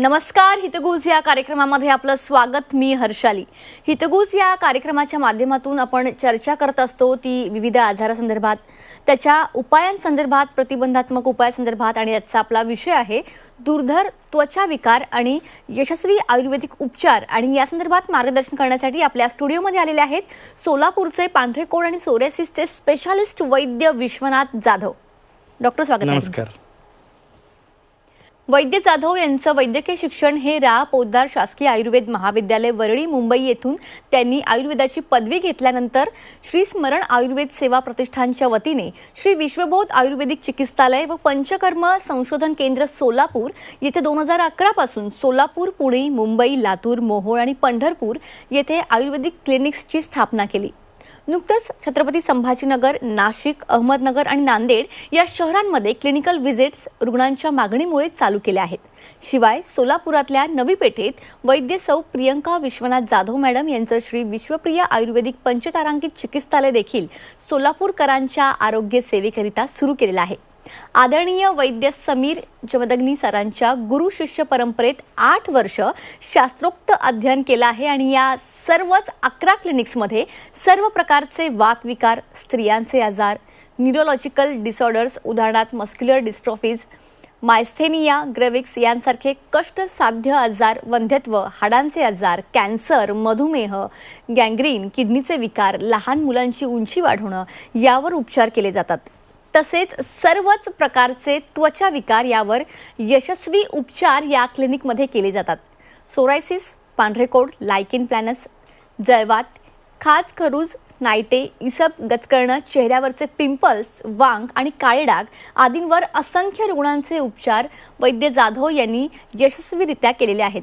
नमस्कार हितगुज या कार्यक्रमामध्ये आपलं स्वागत. मी हर्षाली. हितगुज या कार्यक्रमाच्या माध्यमातून आपण चर्चा करत असतो ती विविध आजारासंदर्भात त्याच्या उपायांसंदर्भात प्रतिबंधात्मक उपायासंदर्भात आणि याचा आपला विषय आहे दुर्धर त्वचा विकार आणि यशस्वी आयुर्वेदिक उपचार आणि या संदर्भात मार्गदर्शन करण्यासाठी आपल्या स्टुडिओमध्ये आलेले आहेत सोलापूरचे पांढरेकोड आणि सोरेसिसचे स्पेशालिस्ट वैद्य विश्वनाथ जाधव. डॉक्टर स्वागत आहे. नमस्कार. वैद्य जाधव यांचं वैद्यकीय शिक्षण हे रा पोद्दार शासकीय आयुर्वेद महाविद्यालय वरळी मुंबई येथून त्यांनी आयुर्वेदाची पदवी घेतल्यानंतर श्री स्मरण आयुर्वेद सेवा प्रतिष्ठानच्या वतीने श्री विश्वबोध आयुर्वेदिक चिकित्सालय व पंचकर्म संशोधन केंद्र सोलापूर येथे दोन हजार अकरापासून सोलापूर पुणे मुंबई लातूर मोहोळ आणि पंढरपूर येथे आयुर्वेदिक क्लिनिक्सची स्थापना केली. नुकतंच छत्रपती संभाजीनगर नाशिक अहमदनगर आणि नांदेड या शहरांमध्ये क्लिनिकल व्हिजिट्स रुग्णांच्या मागणीमुळे चालू केल्या आहेत. शिवाय सोलापुरातल्या नवी पेठेत वैद्य सौ प्रियंका विश्वनाथ जाधव मॅडम यांचं श्री विश्वप्रिय आयुर्वेदिक पंचतारांकित चिकित्सालय देखील सोलापूरकरांच्या आरोग्य सेवेकरिता सुरू केलेलं आहे. आदरणीय वैद्य समीर जमदग्नी सरांच्या गुरु शिष्य परंपरेत आठ वर्ष शास्त्रोक्त अध्ययन केलं आहे आणि या सर्वच अकरा क्लिनिक्समध्ये सर्व प्रकारचे वातविकार स्त्रियांचे आजार न्यूरोलॉजिकल डिसऑर्डर्स उदाहरणार्थ मस्क्युलर डिस्ट्रॉफीज मायस्थेनिया ग्रेविक्स यांसारखे कष्टसाध्य आजार वंध्यत्व हाडांचे आजार कॅन्सर मधुमेह गँग्रीन किडनीचे विकार लहान मुलांची उंची वाढवणं यावर उपचार केले जातात. तसेच सर्वच प्रकारचे त्वचा विकार यावर यशस्वी उपचार या क्लिनिकमध्ये केले जातात. सोरायसिस पांढरेकोड लायकिन प्लॅनस जळवात खाज खरूज नायटे इसब गचकरणं चेहऱ्यावरचे पिंपल्स वांग आणि काळे डाग आदींवर असंख्य रुग्णांचे उपचार वैद्य जाधव यांनी यशस्वीरित्या केलेले आहेत.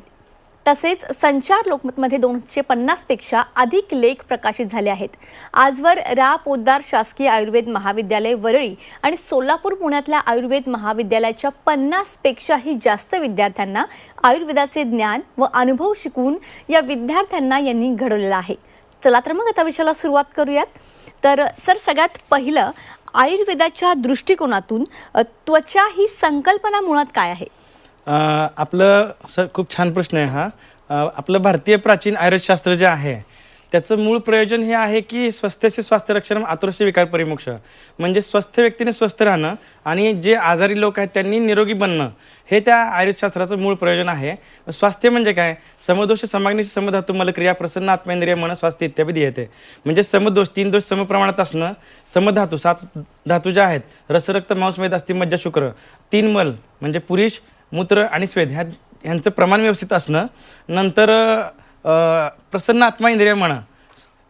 तसेच संचार लोकमतमध्ये दोनशे पन्नासपेक्षा अधिक लेख प्रकाशित झाले आहेत. आजवर रा. पोद्दार शासकीय आयुर्वेद महाविद्यालय वरळी आणि सोलापूर पुण्यातल्या आयुर्वेद महाविद्यालयाच्या पन्नासपेक्षाही जास्त विद्यार्थ्यांना आयुर्वेदाचे ज्ञान व अनुभव शिकवून या विद्यार्थ्यांना यांनी घडवलेला आहे. चला तर मग आता विषयाला सुरुवात करूयात. तर सर सगळ्यात पहिलं आयुर्वेदाच्या दृष्टिकोनातून त्वचा ही संकल्पना मुळात काय आहे? अं, आपलं स खूप छान प्रश्न आहे हा. अं, आपलं भारतीय प्राचीन आयुर्वेदशास्त्र जे आहे त्याचं मूळ प्रयोजन हे आहे की स्वस्थस्य स्वास्थ्य रक्षण आतुरस्य विकार परिमोक्ष. म्हणजे स्वस्थ व्यक्तीने स्वस्थ राहणं आणि जे आजारी लोक आहेत त्यांनी निरोगी बनणं हे त्या आयुर्वेदशास्त्राचं मूळ प्रयोजन आहे. स्वास्थ्य म्हणजे काय? समदोष समाग्निश समधातू मलक्रिया प्रसन्न आत्मेंद्रिय मन स्वास्थ्य इत्यादी येते. म्हणजे समदोष तीन दोष समप्रमाणात असणं समधातू सात धातू ज्या आहेत रसरक्त मांसमेद असते मज्जा शुक्र तीन मल म्हणजे पुरुष मूत्र आणि स्वेद ह्या ह्यांचं प्रमाण व्यवस्थित असणं नंतर प्रसन्न आत्मा इंद्रिय म्हण.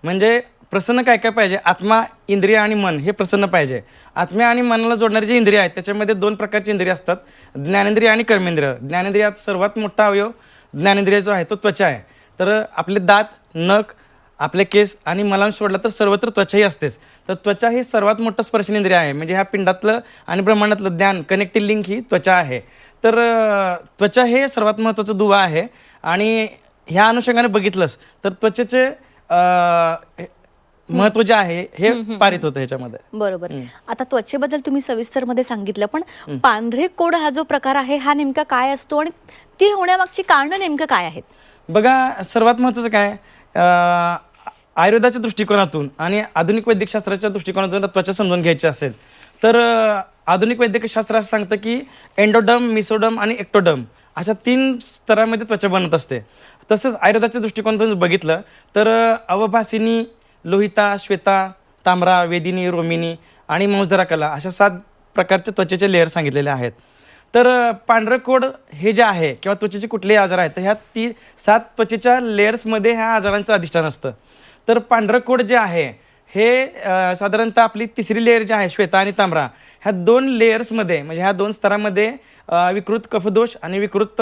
म्हणजे प्रसन्न काय काय पाहिजे? आत्मा इंद्रिय आणि मन हे प्रसन्न पाहिजे. आत्म्या आणि मनाला जोडणारे जे इंद्रिय आहेत त्याच्यामध्ये दोन प्रकारची इंद्रिय असतात. ज्ञानेंद्रिय आणि कर्मेंद्रिय. ज्ञानेंद्रियात सर्वात मोठा अवयव ज्ञानेंद्रिय जो आहे तो त्वचा आहे. तर आपले दात नख आपले केस आणि मलांश सोडला तर सर्वत्र त्वचाही असतेच. तर त्वचा ही सर्वात मोठं स्पर्शनेंद्रिय आहे. म्हणजे ह्या पिंडातलं आणि ब्रह्मांडातलं ज्ञान कनेक्टिव्ह लिंक ही त्वचा आहे. तर त्वचा हे सर्वात महत्त्वाचं दुवा आहे. आणि ह्या अनुषंगाने बघितलंस तर त्वचेचे महत्त्व जे आहे हे पारित होतं ह्याच्यामध्ये. बरोबर. आता त्वचेबद्दल तुम्ही सविस्तरमध्ये सांगितलं पण पांढरे कोड हा जो प्रकार आहे हा नेमका काय असतो आणि ती होण्यामागची कारणं नेमकं काय आहेत? बघा सर्वात महत्त्वाचं काय आयुर्वेदाच्या दृष्टिकोनातून आणि आधुनिक वैद्यकशास्त्राच्या दृष्टिकोनातून त्वचा समजून घ्यायची असेल तर आधुनिक वैद्यकशास्त्र असं सांगतं की एंडोडम मिसोडम आणि एक्टोडम अशा तीन स्तरामध्ये त्वचा बनत असते. तसंच आयुर्वेदाच्या दृष्टिकोनातून बघितलं तर अवभासिनी लोहिता श्वेता तांबरा वेदिनी रोमिनी आणि मौजदरा कला अशा सात प्रकारच्या त्वचेचे लेअर सांगितलेले आहेत. तर पांढरकोड पांढरं कोड हे जे आहे किंवा त्वचेचे कुठलेही आजार आहेत तर ह्या ती सात त्वचेच्या लेअर्समध्ये ह्या आजारांचं अधिष्ठान असतं. तर पांढरं कोड जे आहे हे साधारणतः आपली तिसरी लेअर जी आहे श्वेता आणि तांबरा ह्या दोन लेयर्समध्ये म्हणजे ह्या दोन स्तरामध्ये विकृत कफदोष आणि विकृत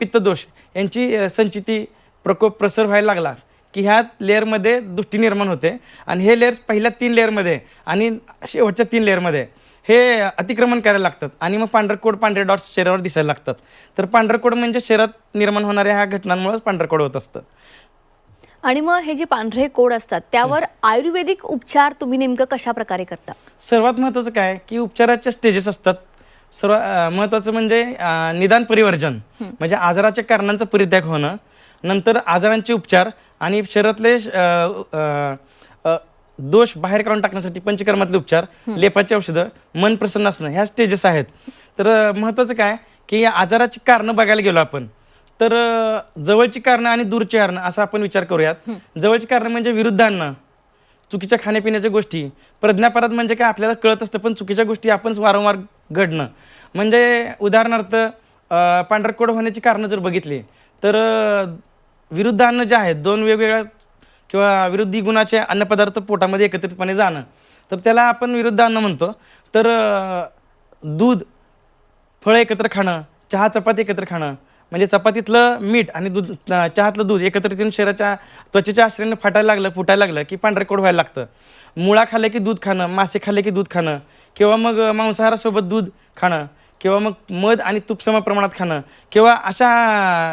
पित्तदोष यांची संचिती प्रकोप प्रसर व्हायला लागला की ह्या लेअरमध्ये दृष्टी निर्माण होते. आणि हे लेअर्स पहिल्या तीन लेअरमध्ये आणि शेवटच्या तीन लेअरमध्ये हे अतिक्रमण करायला लागतात. आणि मग पांढरकोड पांढरे डॉट्स शरीरावर दिसायला लागतात. तर पांढरकोड म्हणजे शरीरात निर्माण होणाऱ्या ह्या घटनांमुळेच पांढरकोड होत असतं. आणि मग हे जे पांढरे कोड असतात त्यावर आयुर्वेदिक उपचार तुम्ही नेमकं कशा प्रकारे करता? सर्वात महत्त्वाचं काय? की उपचाराच्या स्टेजेस असतात. सर्व अं, महत्त्वाचं म्हणजे निदान परिवर्जन. म्हणजे आजाराच्या कारणांचा परित्याग होणं नंतर आजारांचे उपचार आणि शरीरातले दोष बाहेर काढून टाकण्यासाठी पंचकर्मातले उपचार लेपाची औषधं मन प्रसन्न असणं ह्या स्टेजेस आहेत. तर अं, महत्त्वाचं काय? की या आजाराची कारणं बघायला गेलो आपण. तर जवळची कारणं आणि दूरची कारणं असा आपण विचार करूयात. जवळची कारणं म्हणजे विरुद्ध आणणं चुकीच्या खाण्यापिण्याच्या गोष्टी. प्रज्ञापराध म्हणजे काय आपल्याला कळत असतं पण चुकीच्या गोष्टी आपण वारंवार घडणं. म्हणजे उदाहरणार्थ पांढरकोड होण्याची कारणं जर बघितली तर विरुद्ध अन्न जे आहेत दोन वेगवेगळ्या किंवा विरुद्धी गुणाचे अन्नपदार्थ पोटामध्ये एकत्रितपणे जाणं. तर त्याला आपण विरुद्ध अन्न म्हणतो. तर दूध फळं एकत्र खाणं चहा चपाती एकत्र खाणं म्हणजे चपातीतलं मीठ आणि दूध चहातलं दूध एकत्रित येऊन शरीराच्या त्वचेच्या आश्रयानं फाटायला लागलं फुटायला लागलं की पांढरे कोड व्हायला लागतं. मुळा खाल्ले की दूध खाणं मासे खाल्ले की दूध खाणं किंवा मग मांसाहारासोबत दूध खाणं किंवा मग मध आणि तूप सम प्रमाणात खाणं किंवा अशा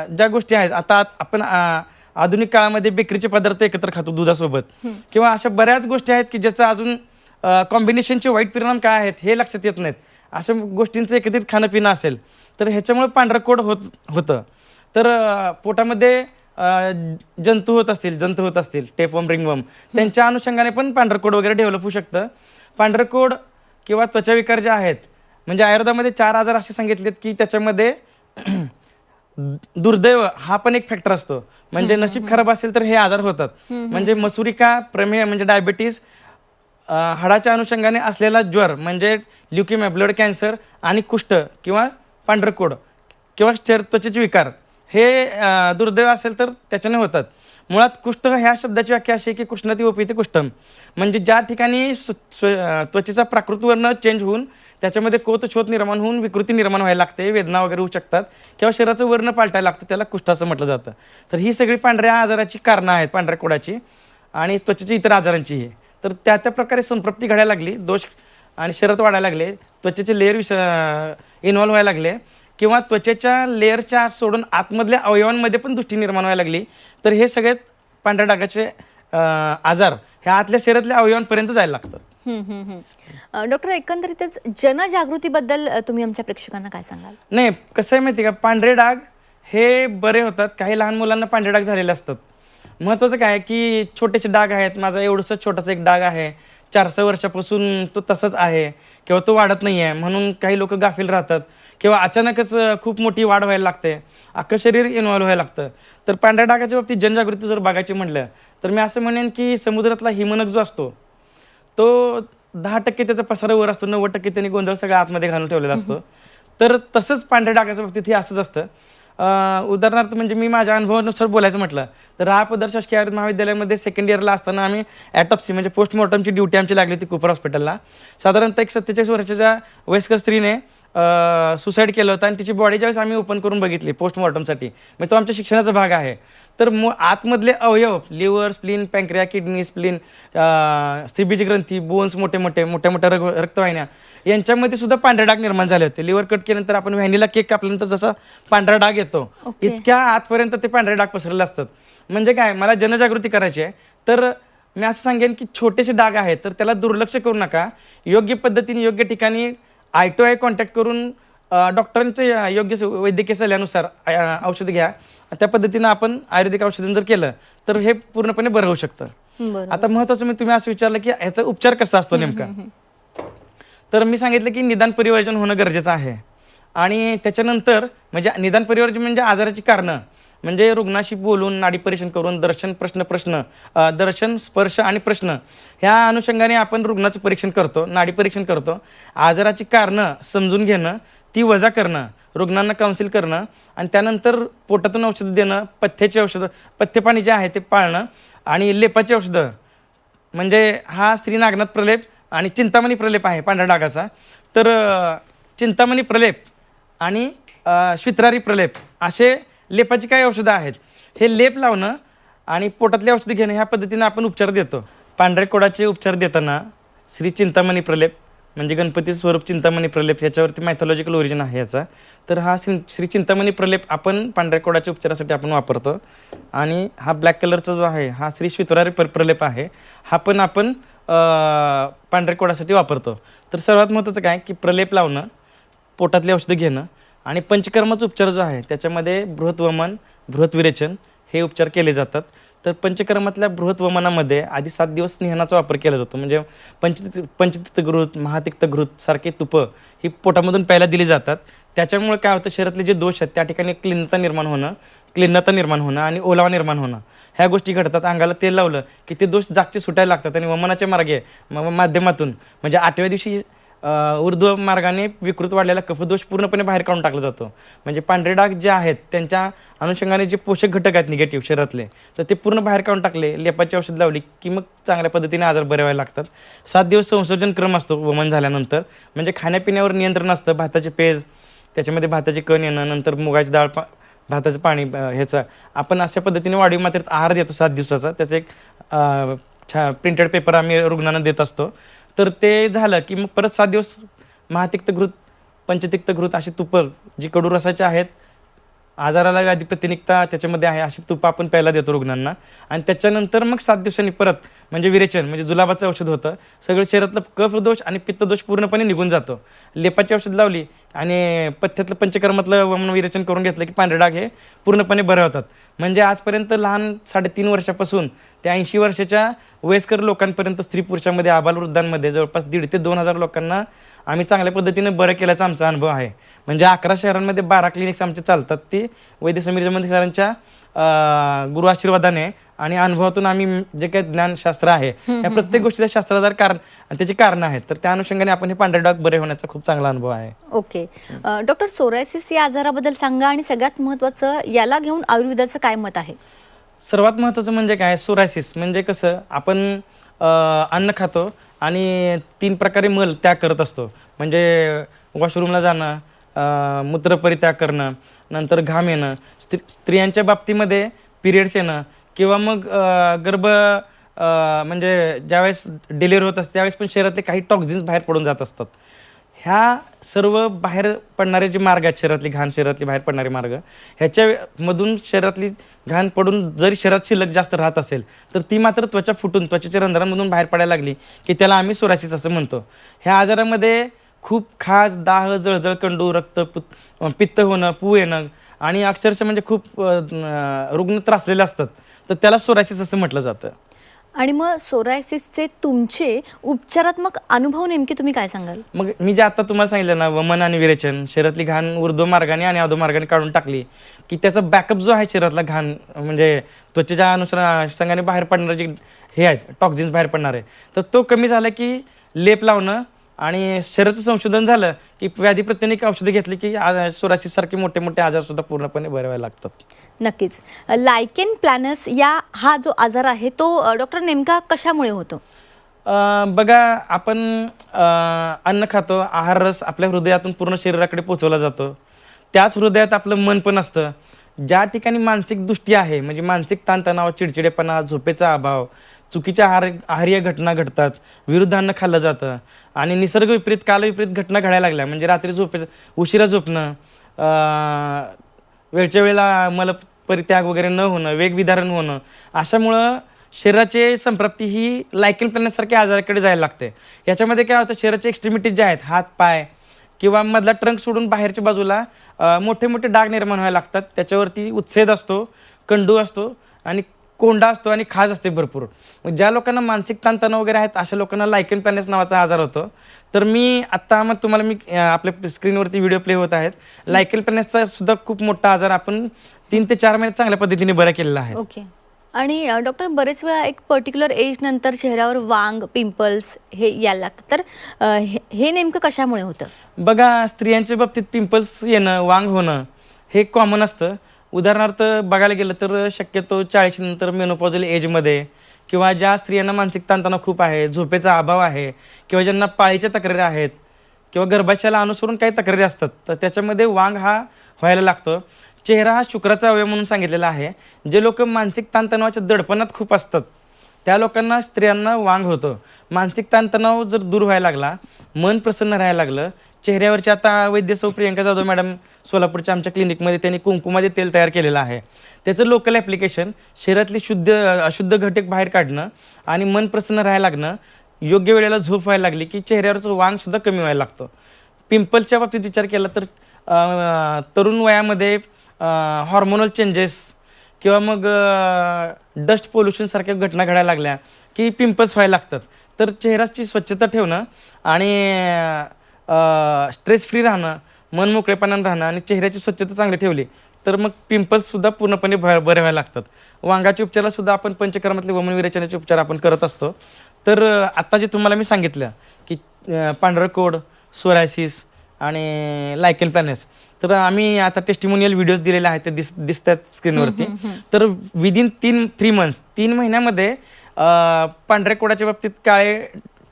ज्या गोष्टी आहेत आता आपण आधुनिक काळामध्ये बेकरीचे पदार्थ एकत्र खातो दुधासोबत. किंवा अशा बऱ्याच गोष्टी आहेत की ज्याचं अजून कॉम्बिनेशनचे वाईट परिणाम काय आहेत हे लक्षात येत नाहीत. अशा गोष्टींचं एकत्रित खाणं पिणं असेल. तर ह्याच्यामुळे पांढरं कोड होत होतं. तर पोटामध्ये जंतू होत असतील जंतू होत असतील टेपवम रिंगवम त्यांच्या अनुषंगाने पण पांढरं कोड वगैरे डेव्हलप होऊ शकतं. पांढरं कोड किंवा त्वचाविकार जे आहेत म्हणजे आयुर्वेदामध्ये चार आजार असे सांगितलेत की त्याच्यामध्ये दुर्दैव हा पण एक फॅक्टर असतो. म्हणजे नशीब खराब असेल तर हे आजार होतात. म्हणजे मसुरिका प्रमेय म्हणजे डायबिटीस हाडाच्या अनुषंगाने असलेला ज्वर म्हणजे ल्युकेमिया ब्लड कॅन्सर आणि कुष्ठ किंवा पांढरकोड किंवा शर त्वचेचे विकार हे दुर्दैव असेल तर त्याच्याने होतात. मुळात कुष्ठ ह्या शब्दाची व्याख्या अशी आहे की कुष्णती ओपिते कुष्ठम. म्हणजे ज्या ठिकाणी स्व- स्व- अं, त्वचेचा प्राकृतवर्ण चेंज होऊन त्याच्यामध्ये कोतशोत निर्माण होऊन विकृती निर्माण व्हायला लागते वेदना वगैरे होऊ शकतात किंवा शरीराचं वर्ण पालटायला लागतं त्याला कुष्ठ असं म्हटलं जातं. तर ही सगळी पांढऱ्या आजाराची कारणं आहेत पांढऱ्या कोडाची आणि त्वचेची इतर आजारांची ही तर त्या त्या प्रकारे संतृप्ती घडायला लागली. दोष आणि शरत वाढायला लागले. त्वचेचे लेअर विष इन्व्हॉल्व्ह व्हायला लागले. किंवा त्वचेच्या लेअरच्या सोडून आतमधल्या अवयवांमध्ये पण दृष्टी निर्माण व्हायला लागली. तर हे सगळे पांढऱ्या डागाचे आजार ह्या आतल्या शरीरातल्या अवयवांपर्यंत जायला लागतात. डॉक्टर एकंदरीतच जनजागृतीबद्दल तुम्ही आमच्या प्रेक्षकांना काय सांगाल? नाही कसं आहे माहिती आहे का? पांढरे डाग हे बरे होतात. काही लहान मुलांना पांढरे डाग झालेले असतात. महत्त्वाचं काय की छोटेसे डाग आहेत. माझा एवढंसं छोटासा एक डाग आहे. चार सहा वर्षापासून तो तसंच आहे. किंवा तो वाढत नाही आहे म्हणून काही लोक गाफील राहतात. किंवा अचानकच खूप मोठी वाढ व्हायला लागते. अख्खं शरीर इन्व्हॉल्व्ह व्हायला लागतं. तर पांढऱ्या डागाच्या बाबतीत जनजागृती जर बघायची म्हटलं तर मी असं म्हणेन की समुद्रातला हिमनग जो असतो तो दहा टक्के त्याचा पसारा वर असतो. नव्वद टक्के त्यांनी गोंधळ सगळ्या आतमध्ये घालून ठेवलेला असतो. तर तसंच पांढऱ्या डागाच्या बाबतीत हे असंच असतं. उदाहरणार्थ म्हणजे मी माझ्या अनुभवानुसार बोलायचं म्हटलं तर हा पदर शासकीय आयुर्वेद महाविद्यालयामध्ये सेकंड इयरला असताना आम्ही ॲटॉप्सी म्हणजे पोस्टमॉर्टमची ड्युटी आमची लागली होती कुपर हॉस्पिटलला साधारणतः एक सत्तेचाळीस वर्षाच्या वयस्कर स्त्रीने सुसाईड केलं होतं आणि तिची बॉडी ज्यावेळेस आम्ही ओपन करून बघितली पोस्टमॉर्टमसाठी म्हणजे तो आमच्या शिक्षणाचा भाग आहे. तर मु आतमधले अवयव liver spleen pancreas kidney spleen स्त्रीबीज ग्रंथी बोन्स मोठे मोठे मोठ्या मोठ्या रग रक्तवाहिन्या यांच्यामध्ये सुद्धा पांढरे डाग निर्माण झाले होते. लिव्हर कट केल्यानंतर आपण व्हॅनिला केक कापल्यानंतर जसा पांढरा डाग येतो Okay. इतक्या आतपर्यंत ते पांढरे डाग पसरलेले असतात. म्हणजे काय मला जनजागृती करायची आहे. तर मी असं सांगेन की छोटेसे डाग आहेत तर त्याला दुर्लक्ष करू नका. योग्य पद्धतीने योग्य ठिकाणी आय टू आय कॉन्टॅक्ट करून डॉक्टरांचं योग्य वैद्यकीय सल्ल्यानुसार औषध घ्या. त्या पद्धतीनं आपण आयुर्वेदिक औषधं जर केलं तर हे पूर्णपणे बरं होऊ शकतं. आता महत्वाचं मी तुम्ही असं विचारलं की ह्याचा उपचार कसा असतो नेमका? तर मी सांगितलं की निदान परिवर्जन होणं गरजेचं आहे. आणि त्याच्यानंतर म्हणजे निदान परिवर्जन म्हणजे आजाराची कारणं. म्हणजे रुग्णाशी बोलून नाडी परीक्षण करून दर्शन प्रश्न प्रश्न दर्शन स्पर्श आणि प्रश्न ह्या अनुषंगाने आपण रुग्णाचं परीक्षण करतो नाडी परीक्षण करतो. आजाराची कारणं समजून घेणं ती वजा करणं रुग्णांना काउन्सिल करणं आणि त्यानंतर पोटातून औषधं देणं पथ्याची औषधं पथ्यपाणी जे आहे ते पाळणं आणि लेपाची औषधं. म्हणजे हा श्री नागनाथ प्रलेप आणि चिंतामणी प्रलेप आहे पांढऱ्या डागाचा. तर चिंतामणी प्रलेप आणि श्वित्रारी प्रलेप असे लेपाची काय औषधं आहेत? हे लेप लावणं आणि पोटातली औषधं घेणं ह्या पद्धतीनं आपण उपचार देतो. पांढऱ्या कोडाचे उपचार देताना श्री चिंतामणी प्रलेप म्हणजे गणपती स्वरूप चिंतामणी प्रलेप याच्यावरती मायथॉलॉजिकल ओरिजिन आहे याचा. तर हा श्री श्री चिंतामणी प्रलेप आपण पांढऱ्या कोडाच्या उपचारासाठी आपण वापरतो. आणि हा ब्लॅक कलरचा जो आहे हा श्री श्वितरारी प्र प्रलेप आहे हा पण आपण पांढऱ्या कोडासाठी वापरतो. तर सर्वात महत्त्वाचं काय? की प्रलेप लावणं पोटातली औषधं घेणं आणि पंचकर्माचा उपचार जो आहे त्याच्यामध्ये बृहत वमन बृहत विरेचन हे उपचार केले जातात. तर पंचकर्मातल्या बृहत वमनामध्ये आधी सात दिवस स्नेहनाचा वापर केला जातो. म्हणजे पंचतीर्थ पंचतीर्थघृत महातीर्थघृत सारखे तुपं ही पोटामधून प्यायला दिली जातात. त्याच्यामुळे काय होतं शरीरातले जे दोष आहेत त्या ठिकाणी क्लीनता निर्माण होणं क्लीनता निर्माण होणं आणि ओलावा निर्माण होणं ह्या गोष्टी घडतात. अंगाला तेल लावलं की ते दोष जागचे सुटायला लागतात आणि वमनाच्या मार्गे म- माध्यमातून म्हणजे आठव्या दिवशी ऊर्ध्व मार्गाने विकृत वाढलेला कफदोष पूर्णपणे बाहेर काढून टाकला जातो. म्हणजे पांढरे डाग जे आहेत त्यांच्या अनुषंगाने जे पोषक घटक आहेत निगेटिव्ह शरीरातले तर ते पूर्ण बाहेर काढून टाकले लेपाची औषध लावली की मग चांगल्या पद्धतीने आजार बरे व्हायला लागतात. सात दिवस संसर्जन क्रम असतो वमन झाल्यानंतर. म्हणजे खाण्यापिण्यावर नियंत्रण असतं भाताचे पेज त्याच्यामध्ये भाताचे कण येणं नंतर मुगाची डाळ पा भाताचं पाणी ह्याचं. आपण अशा पद्धतीने वाढीव मात्रेत आहार देतो सात दिवसाचा. त्याचं एक छा प्रिंटेड पेपर आम्ही रुग्णांना देत असतो. तर ते झालं की मग परत सात दिवस महातिक्तघृत पंचतिक्तघृत अशी तुपं जी कडू रसाची आहेत आजाराला व्याधी त्याच्यामध्ये आहे अशी तुपा आपण प्यायला देतो रुग्णांना. आणि त्याच्यानंतर मग सात दिवसांनी परत म्हणजे विरेचन म्हणजे जुलाबाचं औषध होतं. सगळं शरीरातलं कफ दोष आणि पित्तदोष पूर्णपणे निघून जातो. लेपाची औषध लावली आणि पथ्यातलं पंचकर्मातलं वमन विरेचन करून घेतलं की पांढरे डाग हे पूर्णपणे बरे होतात. म्हणजे आजपर्यंत लहान साडेतीन वर्षापासून ते ऐंशी वर्षाच्या वयस्कर लोकांपर्यंत स्त्री पुरुषांमध्ये आबालवृद्धांमध्ये जवळपास दीड ते दोन हजार लोकांना आम्ही चांगल्या पद्धतीने बरं केल्याचा आमचा अनुभव आहे. म्हणजे अकरा शहरांमध्ये बारा क्लिनिक्स आमचे चालतात. ते वैद्य समीर जमंती सरांच्या गुरु आशीर्वादाने आणि अनुभवातून आम्ही जे काही ज्ञानशास्त्र आहे या प्रत्येक गोष्टीला शास्त्राधार कारण त्याची कारणं आहेत. तर त्या अनुषंगाने आपण हे पांढरे डाग बरे होण्याचा खूप चांगला अनुभव आहे. ओके. डॉक्टर सोरायसिस या आजाराबद्दल सांगा आणि सगळ्यात महत्त्वाचं याला घेऊन आयुर्वेदाचं काय मत आहे? सर्वात महत्त्वाचं म्हणजे काय? सोरायसिस म्हणजे कसं? आपण अन्न खातो आणि तीन प्रकारे मल त्याग करत असतो. म्हणजे वॉशरूमला जाणं मूत्रपरित्याग करणं नंतर घाम येणं स्त्री स्त्रियांच्या बाबतीमध्ये पिरियड्स येणं किंवा मग गर्भ म्हणजे ज्यावेळेस डिलिव्हरी होत असते त्यावेळेस पण शरीरातले काही टॉक्झिन्स बाहेर पडून जात असतात. ह्या सर्व बाहेर पडणारे जे मार्ग आहेत शरीरातली घाण शरीरातली बाहेर पडणारे मार्ग ह्याच्यामधून शरीरातली घाण पडून जरी शरीरात शिल्लक जास्त राहत असेल तर ती मात्र त्वचा फुटून त्वचेच्या रंध्रांमधून बाहेर पडायला लागली की त्याला आम्ही सोरायसिस असं म्हणतो. ह्या आजारामध्ये खूप खाज दाह जळजळ कंडू रक्त पुत- पित्त होणं पू येणं आणि अक्षरशः म्हणजे खूप रुग्ण त्रासलेले असतात. तर त्याला सोरायसिस असं म्हटलं जातं. आणि मग सोरायसिसचे तुमचे उपचारात्मक अनुभव नेमके तुम्ही काय सांगाल? मग मी जे आता तुम्हाला सांगितलं ना वमन आणि विरेचन शरीरातली घाण ऊर्ध्व मार्गाने आणि अधो मार्गाने काढून टाकली की त्याचा बॅकअप जो आहे शरीरातला घाण म्हणजे त्वचेच्या अनुसार बाहेर पडणारे जे हे आहेत टॉक्झिन्स बाहेर पडणारे तर तो कमी झाला की लेप लावणं आणि शरीराचं संशोधन झालं की व्याधी प्रतिनिक औषधं घेतली की सोरासिस सारखे मोठे मोठे आजार सुद्धा पूर्णपणे बरे व्हायला लागतात. नक्कीच. लायकेन प्लॅनस या हा जो आजार आहे तो डॉक्टर नेमका कशामुळे होतो? बघा आपण अन्न खातो आहार रस आपल्या हृदयातून पूर्ण शरीराकडे पोचवला जातो. त्याच हृदयात आपलं मन पण असतं. ज्या ठिकाणी मानसिक दृष्टी आहे म्हणजे मानसिक ताणतणाव चिडचिडेपणा झोपेचा अभाव चुकीच्या आहार आहार्य घटना घडतात विरुद्धांना खाल्लं जातं. आणि निसर्ग विपरीत कालविपरीत घटना घडायला लागल्या. म्हणजे रात्री झोपे उशिरा झोपणं वेळच्या वेळेला मला परित्याग वगैरे न होणं वेगविधारण होणं अशामुळं शरीराचे संप्राप्ती ही लायकिन प्लॅनसारख्या आजाराकडे जायला लागते. याच्यामध्ये काय होतं शरीराचे एक्स्ट्रीमिटीज जे आहेत हात पाय किंवा मधला ट्रंक सोडून बाहेरच्या बाजूला मोठे मोठे डाग निर्माण व्हायला लागतात. त्याच्यावरती उत्सेद असतो कंडू असतो आणि कोंडा असतो आणि खाज असते भरपूर. मग ज्या लोकांना मानसिक ताणतणाव वगैरे आहेत अशा लोकांना लायकन प्लॅनेस नावाचा आजार होतो. तर मी आत्ता मग तुम्हाला मी आपल्या स्क्रीनवरती व्हिडिओ प्ले होत आहेत. लायकन प्लॅनेसचा सुद्धा खूप मोठा आजार आपण तीन ते चार महिन्यात चांगल्या पद्धतीने बरा केलेला आहे. ओके आणि डॉक्टर बरेच वेळा एक पर्टिक्युलर एज नंतर चेहऱ्यावर वांग पिंपल्स हे यायला लागतात. तर हे नेमकं कशामुळे होतं? बघा स्त्रियांच्या बाबतीत पिंपल्स येणं वांग होणं हे कॉमन असतं. उदाहरणार्थ बघायला गेलं तर शक्यतो चाळीसनंतर मेनोपॉझल एजमध्ये किंवा ज्या स्त्रियांना मानसिक ताणतणाव खूप आहे झोपेचा अभाव आहे किंवा ज्यांना पाळीच्या तक्रारी आहेत किंवा गर्भाशयाला अनुसरून काही तक्रारी असतात तर त्याच्यामध्ये वांग हा व्हायला लागतो. चेहरा हा शुक्राचा अवयव म्हणून सांगितलेला आहे. जे लोक मानसिक ताणतणावाच्या दडपणात खूप असतात त्या लोकांना स्त्रियांना वांग होतं. मानसिक ताणतणाव जर दूर व्हायला लागला मन प्रसन्न राहायला लागलं चेहऱ्यावरचे आता वैद्य सौ प्रियंका जाधव मॅडम सोलापूरच्या आमच्या क्लिनिकमध्ये त्यांनी कुंकुमाचे तेल तयार केलेलं आहे. त्याचं लोकल ॲप्लिकेशन शरीरातली शुद्ध अशुद्ध घटक बाहेर काढणं आणि मन प्रसन्न राहायला लागणं योग्य वेळेला झोप व्हायला लागली की चेहऱ्यावरचं वांगसुद्धा कमी व्हायला लागतं. पिंपल्सच्या बाबतीत विचार केला तर तरुण वयामध्ये हॉर्मोनल चेंजेस किंवा मग डस्ट पोल्युशन सारख्या घटना घडायला लागल्या की पिंपल्स व्हायला लागतात. तर चेहऱ्याची स्वच्छता ठेवणं आणि स्ट्रेस फ्री राहणं मन मोकळेपणानं राहणं आणि चेहऱ्याची स्वच्छता चांगली ठेवली तर मग पिंपल्ससुद्धा पूर्णपणे भ- बरे व्हायला लागतात. वांगाच्या उपचारालासुद्धा आपण पंचकर्मातले वमन विरेचनाचे उपचार आपण करत असतो. तर आत्ता जे तुम्हाला मी सांगितलं की पांढरं कोड सोरायसिस आणि लायकेल प्लॅनेस तर आम्ही आता टेस्टिमोनियल व्हिडिओज दिलेले आहेत ते दिस दिसत आहेत स्क्रीनवरती तर विदिन तीन थ्री मंथ्स तीन महिन्यामध्ये पांढऱ्या कोडाच्या बाबतीत काळे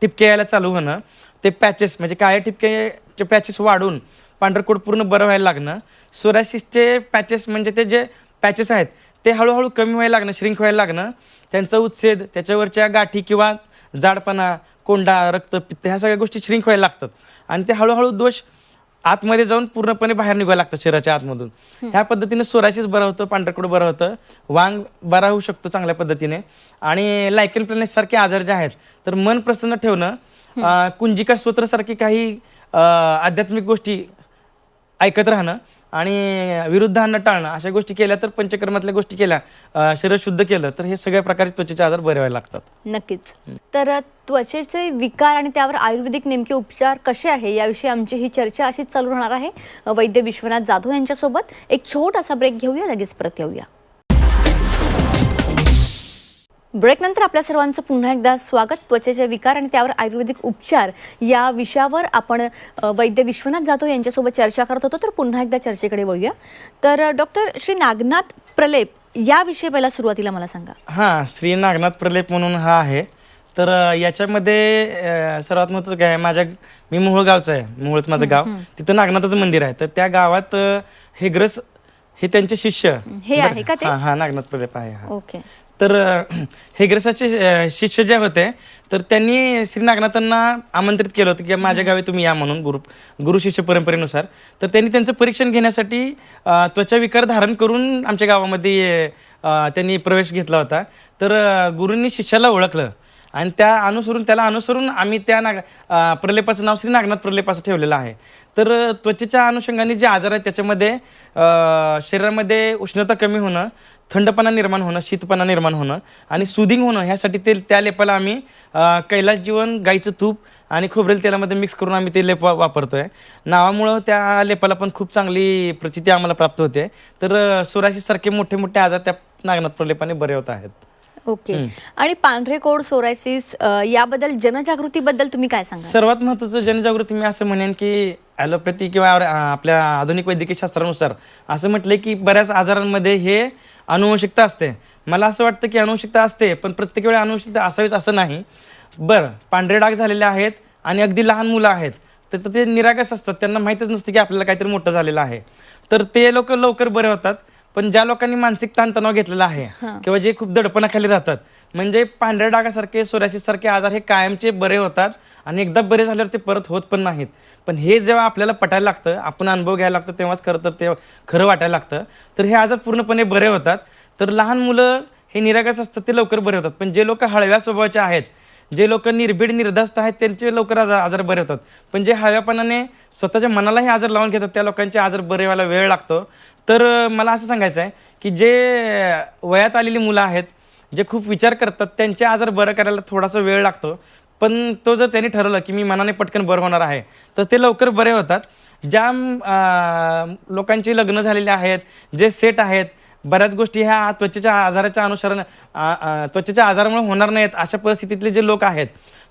ठिपके यायला चालू होणं ते पॅचेस म्हणजे काळे ठिपकेचे पॅचेस वाढून पांढरं कोड पूर्ण बरं व्हायला लागणं सोरायसिसचे पॅचेस म्हणजे ते जे पॅचेस आहेत ते हळूहळू कमी व्हायला लागणं श्रिंक व्हायला लागणं त्यांचा उच्छेद त्याच्यावरच्या गाठी किंवा जाडपणा कोंडा रक्त पित्त ह्या सगळ्या गोष्टी श्रिंक व्हायला लागतात. आणि ते हळूहळू दोष आतमध्ये जाऊन पूर्णपणे बाहेर निघायला लागतं शरीराच्या आतमधून. ह्या पद्धतीने सोरायसिस बरं होतं पांढरकोड बरं होतं. वांग बरा होऊ शकतो चांगल्या पद्धतीने. आणि लायकेल प्लॅनेट सारखे आजार जे आहेत तर मन प्रसन्न ठेवणं कुंजिका स्तोत्र सारखी काही आध्यात्मिक गोष्टी ऐकत राहणं आणि विरुद्धांना टाळणं अशा गोष्टी केल्या तर पंचकर्मातल्या गोष्टी केल्या शरीर शुद्ध केलं तर हे सगळ्या प्रकारचे त्वचेचे आजार बरे व्हायला लागतात. नक्कीच. तर त्वचेचे विकार आणि त्यावर आयुर्वेदिक नेमके उपचार कसे आहे याविषयी आमची ही चर्चा अशीच चालू राहणार आहे. वैद्य विश्वनाथ जाधव यांच्यासोबत एक छोटासा ब्रेक घेऊया लगेच परत येऊया. ब्रेकनंतर आपल्या सर्वांचं पुन्हा एकदा स्वागत त्वचेचे विकार आणि त्यावर आयुर्वेदिक उपचार या विषयावर आपण वैद्य विश्वनाथ जाधव यांच्यासोबत चर्चा करत होतो तर पुन्हा एकदा चर्चेकडे वळूया. तर डॉक्टर श्री नागनाथ प्रलेप याविषयी पहिला सुरुवातीला मला सांगा. हां श्री नागनाथ प्रलेप म्हणून हा आहे. तर याच्यामध्ये सर्वात महत्त्वाचं काय आहे माझ्या मी मोहोळ गावचं आहे मोहोळच माझं गाव. तिथं नागनाथाचं मंदिर आहे. तर त्या गावात हे ग्रस हे त्यांचे शिष्य. हे आहे का ते? हां नागनाथ प्रलेप आहे ओके. तर हेग्रसाचे शिष्य जे होते तर त्यांनी श्री नागनाथांना आमंत्रित केलं होतं की माझ्या गावी तुम्ही या म्हणून गुरु गुरु शिष्य परंपरेनुसार. तर त्यांनी त्यांचं परीक्षण घेण्यासाठी त्वचा विकार धारण करून आमच्या गावामध्ये त्यांनी प्रवेश घेतला होता. तर गुरूंनी शिष्याला ओळखलं आणि त्या अनुसरून त्याला अनुसरून आम्ही त्या नाग प्रलेपाचं नाव श्री नागनाथ प्रलेप असं ठेवलेलं आहे. तर त्वचेच्या अनुषंगाने जे आजार आहेत त्याच्यामध्ये शरीरामध्ये उष्णता कमी होणं थंडपणा निर्माण होणं शीतपणा निर्माण होणं आणि सुदिंग होणं ह्यासाठी ते त्या लेपाला आम्ही कैलास जीवन गाईचं तूप आणि खोबरेल तेलामध्ये मिक्स करून आम्ही ते लेप वापरतो आहे नावामुळं त्या लेपाला पण खूप चांगली प्रचिती आम्हाला प्राप्त होते. तर सुराशीसारखे मोठे मोठे आजार त्या नागनाथ प्रलेपाने बरे होत आहेत. ओके. आणि पांढरे कोड सोरायसिस याबद्दल जनजागृतीबद्दल तुम्ही काय सांगा सर्वात महत्त्वाचं जनजागृती मी असं म्हणेन की ॲलोपॅथी किंवा आपल्या आधुनिक वैद्यकीय शास्त्रानुसार असं म्हटलं की बऱ्याच आजारांमध्ये हे अनुवंशिकता असते. मला असं वाटतं की अनुवंशिकता असते पण प्रत्येक वेळी अनुवंशिकता असावीच असं नाही. बरं पांढरे डाग झालेले आहेत आणि अगदी लहान मुलं आहेत. तर ते निरागस असतात. त्यांना माहीतच नसतं की आपल्याला काहीतरी मोठं झालेलं आहे. तर ते लोक लवकर बरे होतात. पण ज्या लोकांनी मानसिक ताणतणाव घेतलेला आहे किंवा जे खूप दडपणाखाली राहतात म्हणजे पांढऱ्या डागासारखे सोरासिस सारखे आजार हे कायमचे बरे होतात आणि एकदा बरे झाल्यावर ते परत होत पण नाहीत. पण हे जेव्हा आपल्याला पटायला लागतं आपण अनुभव घ्यायला लागतं तेव्हाच खरं तर ते खरं वाटायला लागतं तर हे आजार पूर्णपणे बरे होतात. तर लहान मुलं हे निरागस असतात ते लवकर बरे होतात. पण जे लोक हळव्या स्वभावाचे आहेत जे लोक निर्भीड निर्धास्त आहेत त्यांचे लवकर आजार आजार बरे होतात. पण जे हव्यापणाने स्वतःच्या मनालाही आजार लावून घेतात त्या लोकांचे आजार बरे व्हायला वेळ लागतो. तर मला असं सांगायचं आहे की जे वयात आलेली मुलं आहेत जे खूप विचार करतात त्यांचे आजार बरं करायला थोडासा वेळ लागतो. पण तो जर त्यांनी ठरवलं की मी मनाने पटकन बरं होणार आहे तर ते लवकर बरे होतात. ज्या लोकांची लग्न झालेली आहेत जे सेट आहेत बऱ्याच गोष्टी ह्या त्वचेच्या आजाराच्या अनुसरण त्वचेच्या आजारामुळे होणार नाहीत अशा परिस्थितीतले जे लोक आहेत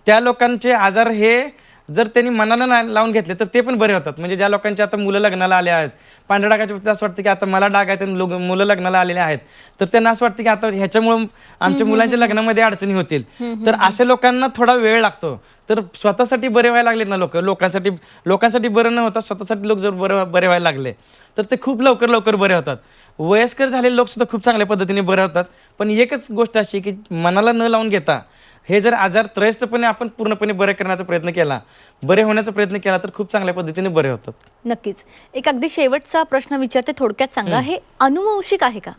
त्या लोकांचे आजार हे जर त्यांनी मनाला ना लावून घेतले तर ते पण बरे होतात. म्हणजे ज्या लोकांचे आता मुलं लग्नाला आले आहेत पांढऱ्या डागाच्या बाबतीत असं वाटतं की आता मला डाग आहेत लोक मुलं लग्नाला आलेले आहेत. तर त्यांना असं वाटतं की आता ह्याच्यामुळे आमच्या मुलांच्या लग्नामध्ये अडचणी होतील. तर अशा लोकांना थोडा वेळ लागतो. तर स्वतःसाठी बरे व्हायला लागले ना लोक. लोकांसाठी लोकांसाठी बरं न होता स्वतःसाठी लोक जर बरे बरे व्हायला लागले तर ते खूप लवकर लवकर बरे होतात. वयस्कर झालेले लोक सुद्धा खूप चांगल्या पद्धतीने बरे होतात. पण एकच गोष्ट अशी की मनाला न लावून घेता हे जर आजार त्रयस्थपणे आपण पूर्णपणे बरे करण्याचा प्रयत्न केला बरे होण्याचा प्रयत्न केला तर खूप चांगल्या पद्धतीने बरे होतात. नक्कीच. एक अगदी शेवटचा प्रश्न विचारते थोडक्यात सांगा हे अनुवंशिक आहे का?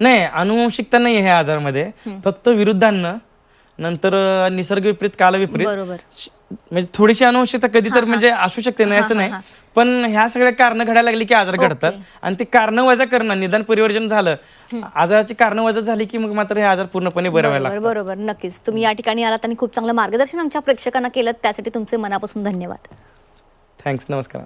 नाही अनुवंशिकता नाही ह्या आजारामध्ये. फक्त विरुद्धांना नंतर निसर्ग विपरीत काल विपरीत. बरोबर. म्हणजे थोडीशी अनुवंशिकता कधी तर म्हणजे असू शकते नाही असं नाही. पण ह्या सगळ्या कारण घडायला लागली की आजार घडतात. आणि ते कारण वजा करणं निदान परिवर्जन झालं. आजाराची कारण वजा झाली की मग मात्र हे आजार पूर्णपणे बरे व्हायला बरोबर नक्कीच. तुम्ही या ठिकाणी आलात आणि खूप चांगलं मार्गदर्शन आमच्या प्रेक्षकांना केलं त्यासाठी तुमचे मनापासून धन्यवाद. थँक्स नमस्कार.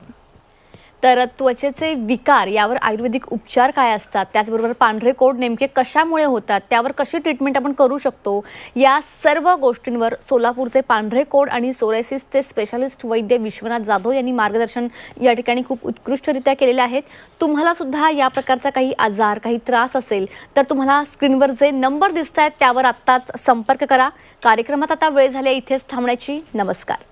तर त्वचेचे विकार यावर आयुर्वेदिक उपचार काय असतात? त्याचबरोबर पांढरे कोड नेमके कशामुळे होतात? त्यावर कशी ट्रीटमेंट आपण करू शकतो? या सर्व गोष्टींवर सोलापूरचे पांढरे कोड आणि सोरायसिसचे स्पेशालिस्ट वैद्य विश्वनाथ जाधव यांनी मार्गदर्शन या ठिकाणी खूप उत्कृष्टरित्या केलेले आहेत. तुम्हाला सुद्धा या प्रकारचा काही आजार काही त्रास असेल तर तुम्हाला स्क्रीनवर जे नंबर दिसत आहेत त्यावर आत्ताच संपर्क करा. कार्यक्रमात आता वेळ झाली आहे इथेच थांबण्याची. नमस्कार.